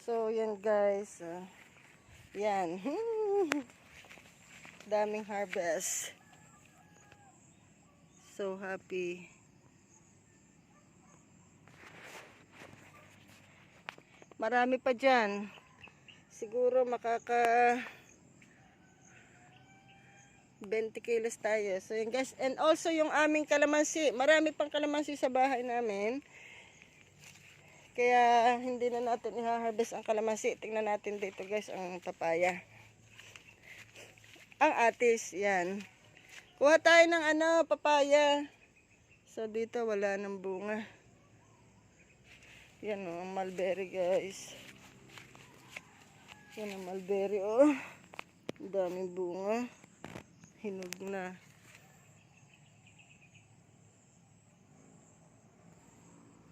So, yan guys. ah, yan. Daming harvest. So happy. Marami pa dyan. Siguro makaka 20 kilos tayo. So yun guys. And also yung aming kalamansi. Marami pang kalamansi sa bahay namin. Kaya hindi na natin i-harvest ang kalamansi. Tingnan natin dito guys ang papaya. Ang atis. Yan. Kuha tayo ng ano, papaya. So dito wala ng bunga. Yan o, ang mulberry guys. Yan ang mulberry oh. Ang daming bunga. Hinog na.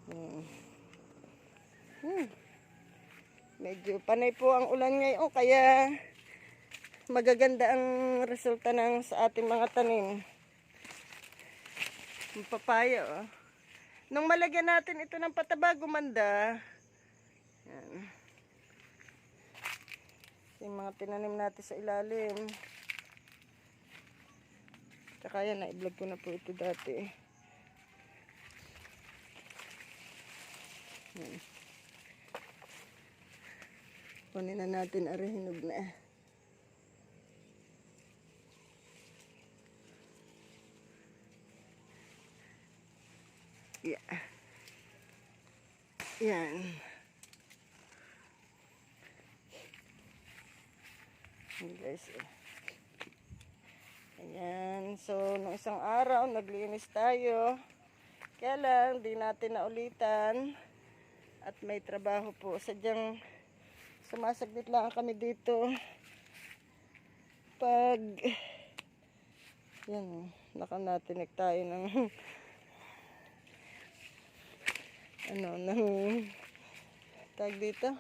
Hmm. Hmm. Medyo panay po ang ulan ngayon kaya magaganda ang resulta ng sa ating mga tanim. Yung papaya oh. Nung malagyan natin ito ng pataba, gumanda. Yan. Yung mga tinanim natin sa ilalim. Tsaka yan, na-vlog ko na po ito dati. Yan. Kunin na natin, ari hinog na. Yeah. Yan. Guys. eh. Ayan. So, nung isang araw, naglinis tayo. Kaya lang, di natin naulitan. At may trabaho po. Sadyang sumasaglit lang kami dito. Pag yan, nakanatinig tayo ng ano, ng tag dito?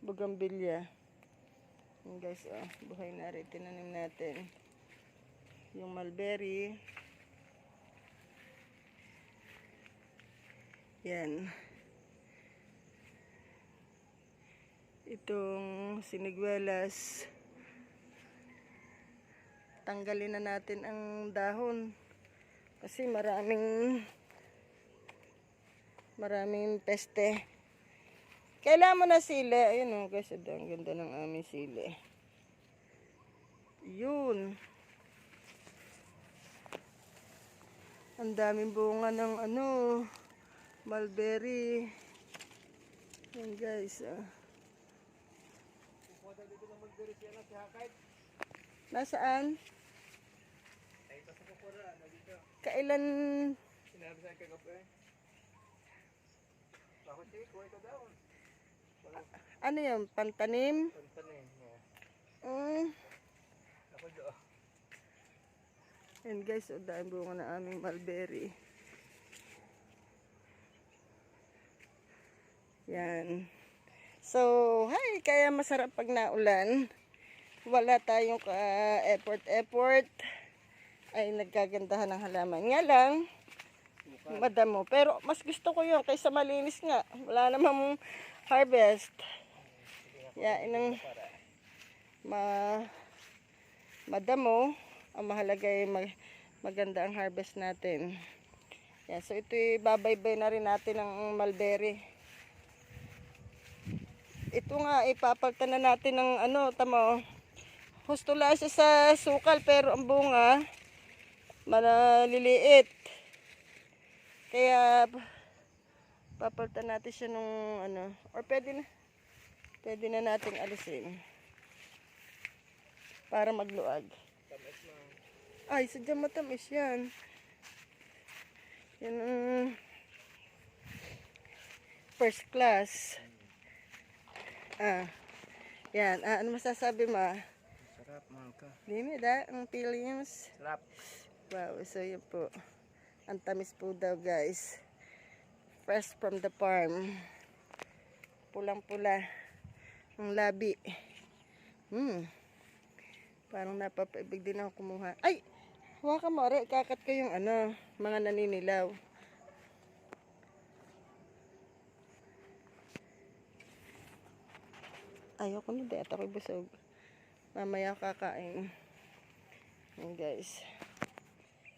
Bugambilya Yan guys, oh, buhay na rin. Tinanim natin yung mulberry. Yan itong siniguelas tanggalin na natin ang dahon. Kasi maraming maraming peste. Kailangan mo na sili. Ayun oh guys ang ganda ng aming sili. Yun. Ang daming bunga ng ano mulberry. Yan guys ah. Nasaan? Kailan Sinabi sa kape. Ako si kuha ito daw. ano yun? Pantanim? Pantanin. Mm. Ako do. Yan guys, o dahil bunga na aming mulberry. Yan. So, hi, kaya masarap pag naulan. Wala tayong ka-effort-effort. Ay, nagkagandahan ng halaman. Nga lang, madamo. Pero mas gusto ko yun kaysa malinis nga. Wala namang harvest. Yeah, inang ma madamo. Ang mahalaga ay mag, maganda ang harvest natin. Yeah, so ito babaybay na rin natin ng mulberry. Ito nga, ipapaltan na natin ng ano, tamo. Husto lang siya sa sukal pero ang bunga maliliit. Kaya papaltan natin siya nung ano, or pwede na pwede na nating alisin. Para magluag. Ay, sadyang matamis yan. Yan ang first class. Ah. Yan. Ah, ano masasabi mo? Sarap mga ka. Dimi da, ang feelings. Sarap. Wow, so yun po. Ang tamis po daw guys. Fresh from the farm. Pulang-pula. Ang labi. Hmm. Parang napapaibig din ako kumuha. Ay! Hawakan mo, Re. Kakat ko yung ano, mga naninilaw. Ayoko na dahil ako'y busog. Mamaya kakain. Yan guys.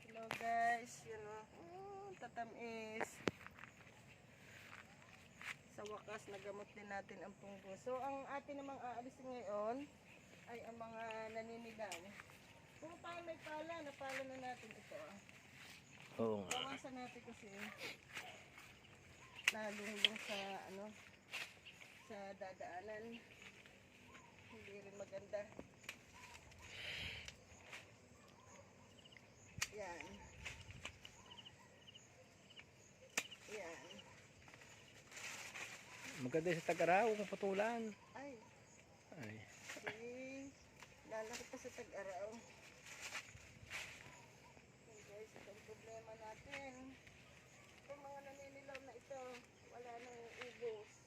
Hello guys. Yun o. Oh, tatamis. Sa wakas, nagamot din natin ang punggo. So, ang atin namang aalis ngayon ay ang mga naninilaw. Kung paano may pala, napala na natin ito. ah. Oo nga. Bawasan natin kasi nalunglong sa ano sa dadaanan. Maganda. Yan. Yan. Maganda sa tag-araw kung patulan. Ay, Ay. eh, lalaki pa sa tag-araw. Yan guys, ito ang problema natin. Itong mga naninilaw na ito, wala nang ubos.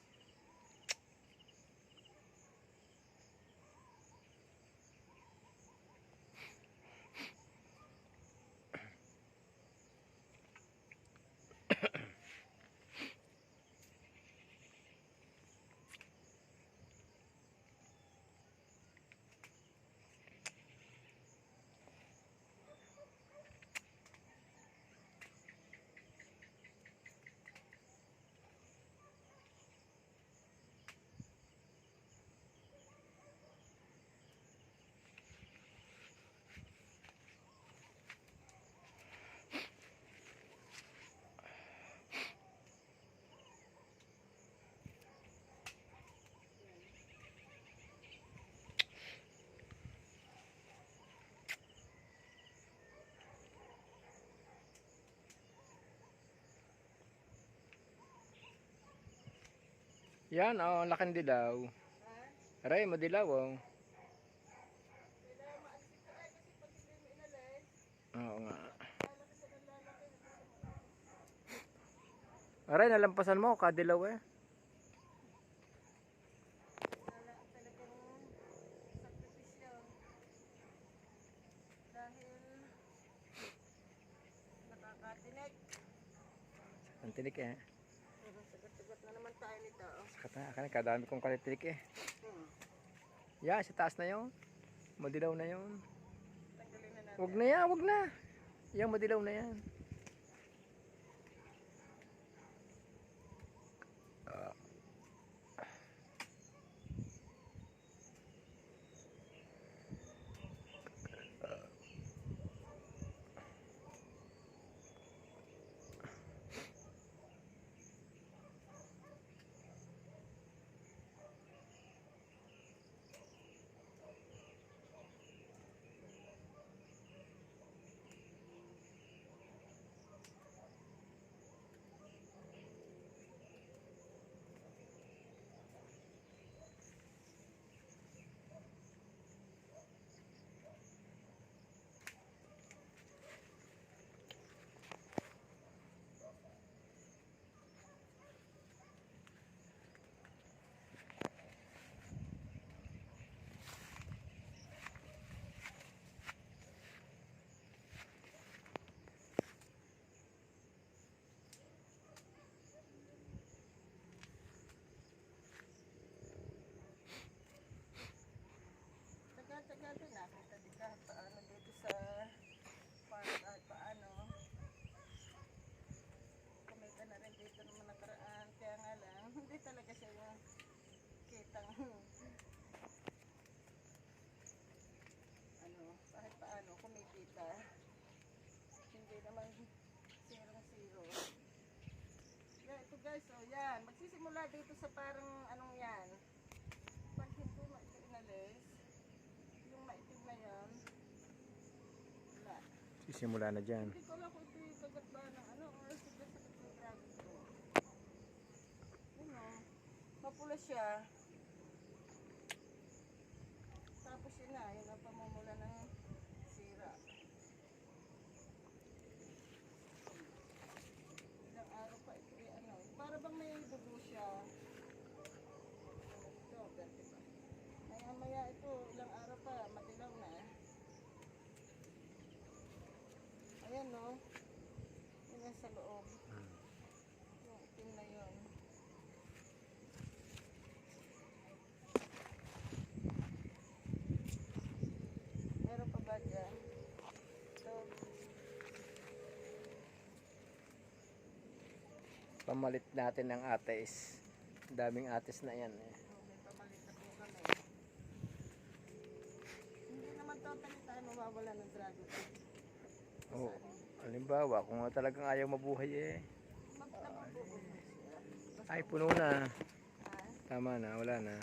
Yan, oh, laking dilaw. Ha? Aray, madilaw, oh. Oo nga. Aray, nalampasan mo, kadilaw eh. Ang tinik eh. Mhm, Sagot-sagot na naman tayo nito. Sakat na, akin, kadami kong kalitirik eh. Hmm. Yan, sa taas na yun. Madilaw na yun. Tanggalin na natin. Wag na yan, wag na. Yan, madilaw na yan. Tagal-tagal din nakita din kahit paano dito sa park at paano. Kumita na rin dito naman nakaraan. Kaya nga lang, hindi talaga siya yung kitang ano, kahit paano kumikita. Hindi naman zero-zero. Yan, ito guys, oh yan. Magsisimula dito sa parang anong yan. Pag hindi mo ito inalis, yung maitim na yan, wala. Sisimula na dyan. Hindi ko alam kung ito yung kagat ba ng ano, or sigla sa yung dragon ko. Yun o, mapula siya. Tapos yun na, yun ang pamumula ng sira. Ilang araw pa ito, eh, ano, para bang may dugo siya. Ito, ganti pa. Maya maya ito, ilang araw pa, matilaw na. Ayan no. Yun yan sa loob. Yung itim na yun. Pamalit natin ng ates. Daming ates na yan eh. Hindi naman totally tayo mawawala ng dragon. Oo. Halimbawa, kung talagang ayaw mabuhay eh. Ay, puno na. Tama na, wala na.